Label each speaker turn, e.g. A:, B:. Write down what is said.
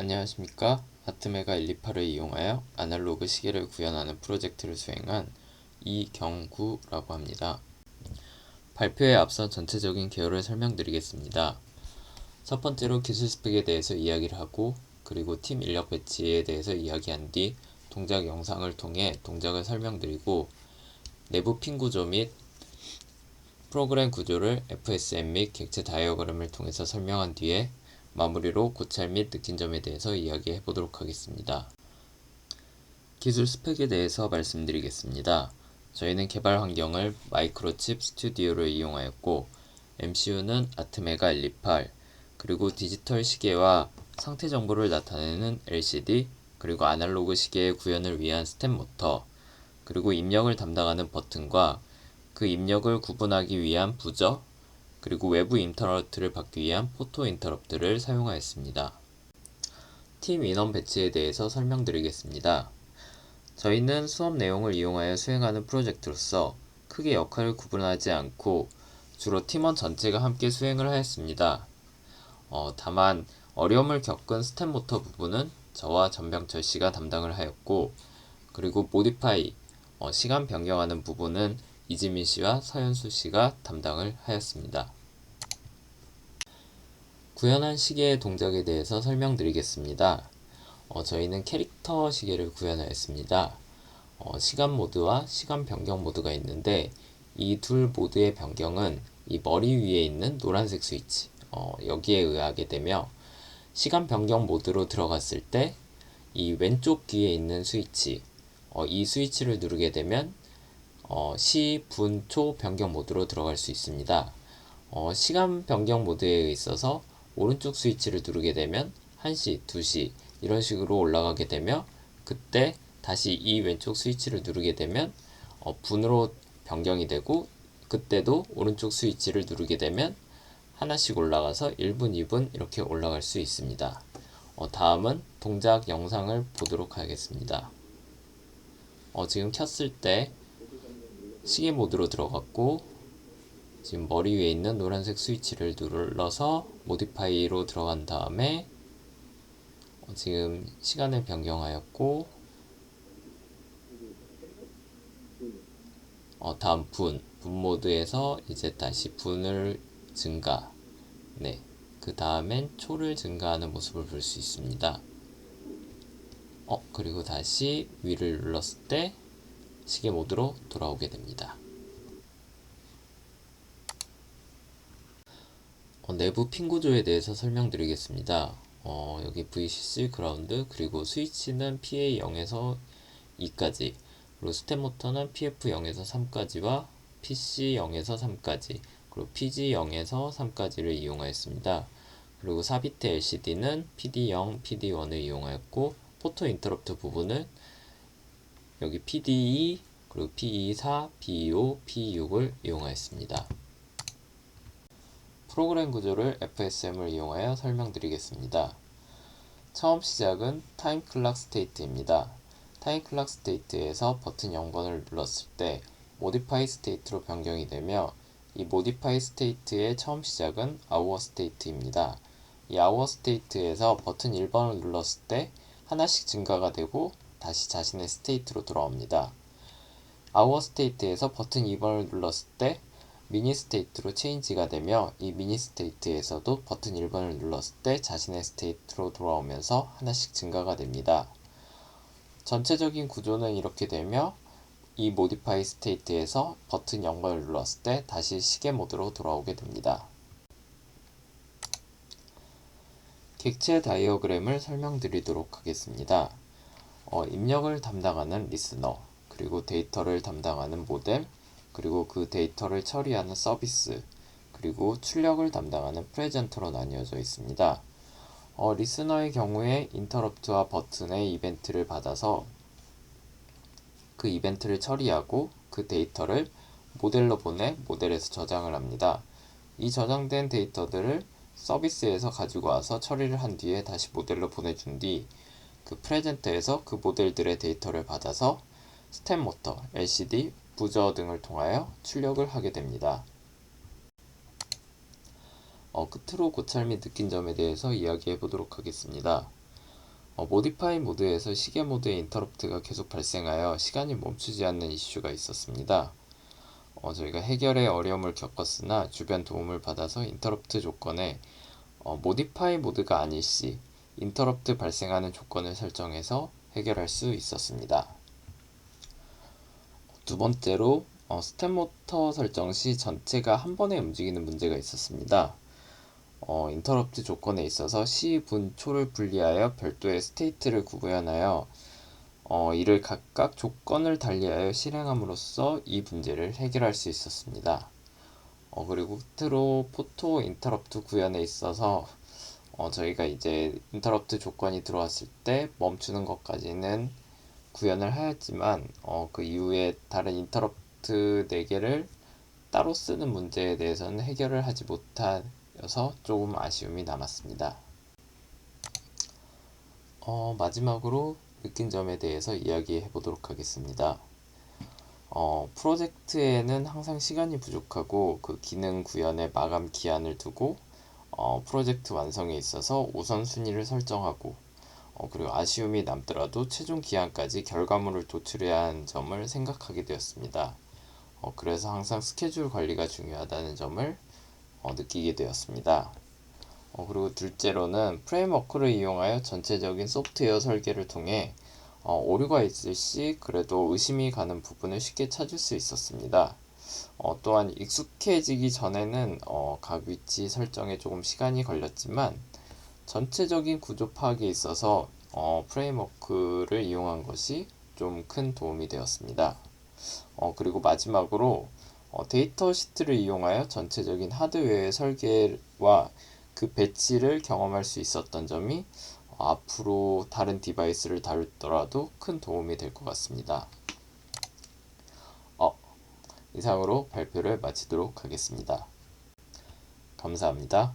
A: 안녕하십니까. 아트메가 128을 이용하여 아날로그 시계를 구현하는 프로젝트를 수행한 이경구라고 합니다. 발표에 앞서 전체적인 개요를 설명드리겠습니다. 첫 번째로 기술 스펙에 대해서 이야기를 하고 그리고 팀 인력 배치에 대해서 이야기한 뒤 동작 영상을 통해 동작을 설명드리고 내부 핀 구조 및 프로그램 구조를 FSM 및 객체 다이어그램을 통해서 설명한 뒤에 마무리로 고찰 및 느낀 점에 대해서 이야기해 보도록 하겠습니다. 기술 스펙에 대해서 말씀드리겠습니다. 저희는 개발 환경을 마이크로칩 스튜디오를 이용하였고 MCU는 아트메가 128 그리고 디지털 시계와 상태 정보를 나타내는 LCD 그리고 아날로그 시계의 구현을 위한 스텝 모터 그리고 입력을 담당하는 버튼과 그 입력을 구분하기 위한 부저 그리고 외부 인터럽트를 받기 위한 포토 인터럽트를 사용하였습니다. 팀 인원 배치에 대해서 설명드리겠습니다. 저희는 수업 내용을 이용하여 수행하는 프로젝트로서 크게 역할을 구분하지 않고 주로 팀원 전체가 함께 수행을 하였습니다. 어, 다만 어려움을 겪은 스텝 모터 부분은 저와 전병철 씨가 담당을 하였고 그리고 모디파이 어, 시간 변경하는 부분은 이지민 씨와 서현수 씨가 담당을 하였습니다. 구현한 시계의 동작에 대해서 설명드리겠습니다. 어, 저희는 캐릭터 시계를 구현하였습니다. 어, 시간 모드와 시간 변경 모드가 있는데 이 둘 모드의 변경은 이 머리 위에 있는 노란색 스위치 어, 여기에 의하게 되며 시간 변경 모드로 들어갔을 때 이 왼쪽 귀에 있는 스위치 어, 이 스위치를 누르게 되면 어, 시, 분, 초 변경 모드로 들어갈 수 있습니다. 어, 시간 변경 모드에 있어서 오른쪽 스위치를 누르게 되면 1시, 2시 이런 식으로 올라가게 되며 그때 다시 이 왼쪽 스위치를 누르게 되면 어, 분으로 변경이 되고 그때도 오른쪽 스위치를 누르게 되면 하나씩 올라가서 1분, 2분 이렇게 올라갈 수 있습니다. 어, 다음은 동작 영상을 보도록 하겠습니다. 어, 지금 켰을 때 시계 모드로 들어갔고 지금 머리 위에 있는 노란색 스위치를 눌러서 모디파이로 들어간 다음에 어, 지금 시간을 변경하였고 어, 다음 분, 분 모드에서 이제 다시 분을 증가 네, 그 다음엔 초를 증가하는 모습을 볼 수 있습니다. 어, 그리고 다시 위를 눌렀을 때 시계 모드로 돌아오게 됩니다. 어, 내부 핀 구조에 대해서 설명드리겠습니다. 어, 여기 VCC 그라운드 그리고 스위치는 PA0에서 2까지 그리고 스텝 모터는 PF0에서 3까지와 PC0에서 3까지 그리고 PG0에서 3까지를 이용하였습니다. 그리고 삽입 LCD는 PD0, PD1을 이용하였고 포토 인터럽트 부분은 여기 PDE 그리고 PE4, PE5, PE6을 이용하였습니다. 프로그램 구조를 FSM을 이용하여 설명드리겠습니다. 처음 시작은 타임 클락 스테이트입니다. 타임 클락 스테이트에서 버튼 0번을 눌렀을 때 모디파이 스테이트로 변경이 되며 이 모디파이 스테이트의 처음 시작은 아워 스테이트입니다. 이 아워 스테이트에서 버튼 1번을 눌렀을 때 하나씩 증가가 되고 다시 자신의 스테이트로 돌아옵니다. 아워 스테이트에서 버튼 2번을 눌렀을 때 미니 스테이트로 체인지가 되며 이 미니 스테이트에서도 버튼 1번을 눌렀을 때 자신의 스테이트로 돌아오면서 하나씩 증가가 됩니다. 전체적인 구조는 이렇게 되며 이 모디파이 스테이트에서 버튼 0번을 눌렀을 때 다시 시계 모드로 돌아오게 됩니다. 객체 다이어그램을 설명드리도록 하겠습니다. 어, 입력을 담당하는 리스너, 그리고 데이터를 담당하는 모뎀, 그리고 그 데이터를 처리하는 서비스, 그리고 출력을 담당하는 프레젠터로 나뉘어져 있습니다. 어, 리스너의 경우에 인터럽트와 버튼의 이벤트를 받아서 그 이벤트를 처리하고 그 데이터를 모델로 보내 모델에서 저장을 합니다. 이 저장된 데이터들을 서비스에서 가지고 와서 처리를 한 뒤에 다시 모델로 보내준 뒤 그 프레젠터에서 그 모델들의 데이터를 받아서 스텝 모터, LCD, 부저 등을 통하여 출력을 하게 됩니다. 어, 끝으로 고찰 및 느낀 점에 대해서 이야기해 보도록 하겠습니다. 어, 모디파이 모드에서 시계 모드의 인터럽트가 계속 발생하여 시간이 멈추지 않는 이슈가 있었습니다. 어, 저희가 해결에 어려움을 겪었으나 주변 도움을 받아서 인터럽트 조건에 어, 모디파이 모드가 아닐 시 인터럽트 발생하는 조건을 설정해서 해결할 수 있었습니다. 두 번째로 어, 스텝 모터 설정 시 전체가 한 번에 움직이는 문제가 있었습니다. 어, 인터럽트 조건에 있어서 시, 분, 초를 분리하여 별도의 스테이트를 구분하여 어, 이를 각각 조건을 달리하여 실행함으로써 이 문제를 해결할 수 있었습니다. 어, 그리고 끝으로 포토 인터럽트 구현에 있어서 어, 저희가 이제 인터럽트 조건이 들어왔을 때 멈추는 것까지는 구현을 하였지만 어, 그 이후에 다른 인터럽트 4개를 따로 쓰는 문제에 대해서는 해결을 하지 못하여서 조금 아쉬움이 남았습니다. 어, 마지막으로 느낀 점에 대해서 이야기해 보도록 하겠습니다. 어, 프로젝트에는 항상 시간이 부족하고 그 기능 구현에 마감 기한을 두고 어, 프로젝트 완성에 있어서 우선순위를 설정하고 어, 그리고 아쉬움이 남더라도 최종 기한까지 결과물을 도출해야 하는 점을 생각하게 되었습니다. 어, 그래서 항상 스케줄 관리가 중요하다는 점을 어, 느끼게 되었습니다. 어, 그리고 둘째로는 프레임워크를 이용하여 전체적인 소프트웨어 설계를 통해 어, 오류가 있을 시 그래도 의심이 가는 부분을 쉽게 찾을 수 있었습니다. 어, 또한 익숙해지기 전에는 어, 각 위치 설정에 조금 시간이 걸렸지만 전체적인 구조 파악에 있어서 어, 프레임워크를 이용한 것이 좀 큰 도움이 되었습니다. 어, 그리고 마지막으로 어, 데이터 시트를 이용하여 전체적인 하드웨어의 설계와 그 배치를 경험할 수 있었던 점이 어, 앞으로 다른 디바이스를 다루더라도 큰 도움이 될 것 같습니다. 어, 이상으로 발표를 마치도록 하겠습니다. 감사합니다.